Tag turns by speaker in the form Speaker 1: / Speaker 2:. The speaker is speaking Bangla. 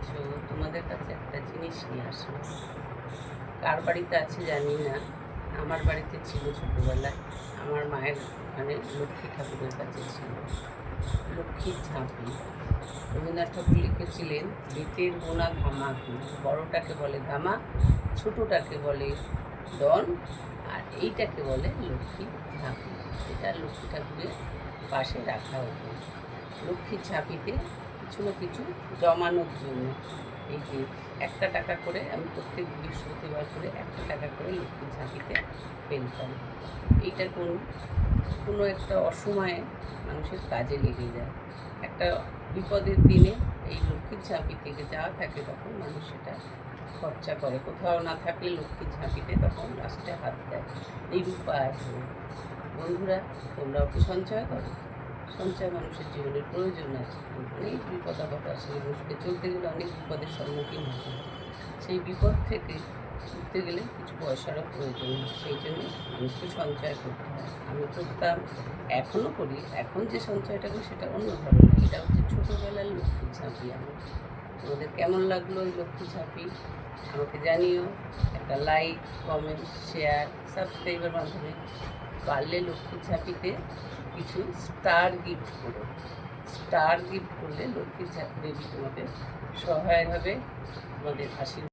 Speaker 1: আছো? তোমাদের কাছে একটা জিনিস নিয়ে আসলাম। কার বাড়িতে আছে জানি না। আমার বাড়িতে ছিল ছোটোবেলায়। আমার মায়ের মানে লক্ষ্মী ঠাকুরের কাছে ছিল। লক্ষ্মীর ঝাঁপি। রবীন্দ্রনাথ ঠাকুর লিখেছিলেন বোনা ধামাকি বড়টাকে বলে ধামা ছোটোটাকে বলে দন, আর এইটাকে বলে লক্ষ্মী ঝাঁপি। এটা লক্ষ্মী ঠাকুরের পাশে রাখা হতো। লক্ষ্মীর ঝাঁপিতে কিছু না কিছু জমানোর জন্য। এই যে একটা টাকা করে আমি প্রত্যেক বৃহস্পতিবার করে একটা টাকা করে লক্ষ্মীর ঝাঁকিতে ফেলতাম এইটা কোন কোনো একটা অসময়ে মানুষের কাজে লেগে যায়। একটা বিপদের দিনে এই লক্ষ্মীর ঝাঁপি থেকে যা থাকে তখন মানুষ সেটা খরচা করে। কোথাও না থাকলে লক্ষ্মীর ঝাঁপিতে তখন লাস্টে হাত দেয়। এই রূপা আছে বন্ধুরা, তোমরাও কি সঞ্চয় করো? সঞ্চয় মানুষের জীবনের প্রয়োজন আছে। অনেক বিপদ আপদ আসে মানুষকে চলতে গেলে অনেক বিপদের সম্মুখীন হতে সেই বিপদ থেকে উঠতে গেলে কিছু পয়সারও প্রয়োজন সেই জন্য মানুষকে সঞ্চয় করতে হয়। আমি করতাম এখনও করি। এখন যে সঞ্চয়টা করি সেটা অন্য ধরনের। এটা হচ্ছে ছোটোবেলার লক্ষ্মী ঝাঁপি। আমার তোমাদের কেমন লাগল এই লক্ষ্মী ঝাঁপি? আমাকে জানিও। একটা লাইক কমেন্ট শেয়ার সাবস্ক্রাইবের মাধ্যমে পারলে লক্ষ্মী ঝাঁপিতে কিছু স্টার গিফট করো। স্টার গিফট করলে লক্ষ্মী ঝাঁপি দেবী তোমাদের সহায় হবে, তোমাদের আশীর্বাদ।